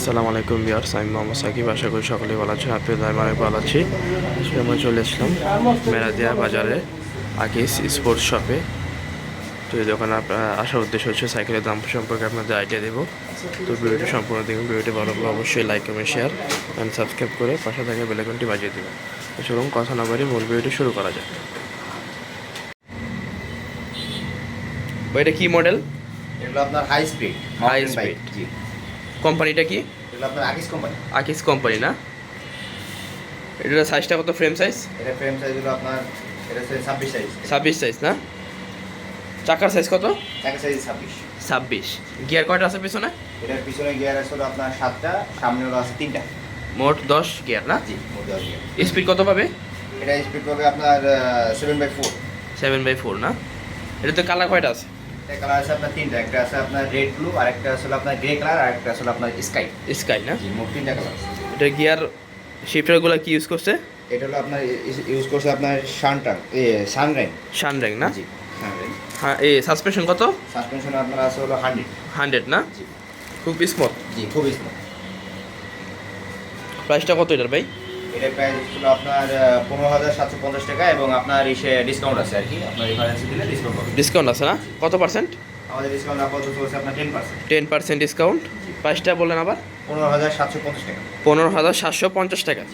আসসালামু আলাইকুম বিয়ার্স আমি মোহাম্মদ সাকিব। আশা করি সকলেই ভালো আছেন আপনি আমি অনেক ভালো আছি। আজকে আমরা চলে এসলাম মেরাদিয়া বাজারে আকিস স্পোর্টস শপে। তো এই দোকানে আপনার আসার উদ্দেশ্য হচ্ছে সাইকেলের দাম সম্পর্কে আপনাদের আইডিয়া দেবো। তো ভিডিওটি সম্পূর্ণ দেখুন ভিডিওটি ভালো লাগলে অবশ্যই like comment share and subscribe করে পাশে থাকা বেলাইকনটি বাজিয়ে দেবেন। তো চলুন কথা না বাড়ি মূল ভিডিওটি শুরু করা যাক। এটা কি মডেল এগুলো আপনার হাই স্পিড High speed। জি। কোম্পানিটা কি? আকিস কোম্পানি। আকিস কোম্পানি না? এটার সাইজটা কত ফ্রেম সাইজ এটা ফ্রেম সাইজ হলো আপনার এটা ছাব্বিশ সাইজ ছাব্বিশ সাইজ না? চাকার সাইজ কত? চাকা সাইজ ছাব্বিশ। ছাব্বিশ। গিয়ার কয়টা আছে পিছনে? এটার পিছনে গিয়ার আছে হলো আপনার সাতটা সামনে হলো আছে তিনটা। মোট দশ গিয়ার না? জি মোটর গিয়ার স্পিড কত পাবে? এটা স্পিড পাবে আপনার seven by four seven by four না? এটাতে কালার কয়টা আছে? কালার আছে আপনার তিনটা একটা আছে আপনার রেড ব্লু আর একটা আছে আপনার গ্রে কালার আর একটা আছে আপনার স্কাই স্কাই না? মোট তিনটা কালার এটা গিয়ার শিফটারগুলো কি ইউজ করছে? এটা হলো আপনার ইউজ করছে আপনার শানটাং এ সানরাইন না? জি হ্যাঁ এই সাসপেনশন কত? সাসপেনশন আপনার আছে হলো হান্ড্রেড হান্ড্রেড না? জি। খুব স্মুথ জি খুবই স্মুথ প্রাইসটা কত এটার ভাই? এটার প্রাইস ছিল আপনার পনেরো হাজার সাতশো পঞ্চাশ টাকা এবং আপনার ইসে ডিসকাউন্ট আছে আর কি। আপনার রেফারেন্স দিলে ডিসকাউন্ট পাবেন। ডিসকাউন্ট আছে না? কত পার্সেন্ট আমাদের ডিসকাউন্ট আপাতত চলছে আপনার ten percent ten percent discount প্রাইসটা বললেন আবার? পনেরো হাজার সাতশো পঞ্চাশ টাকা। পনেরো হাজার সাতশো পঞ্চাশ টাকা।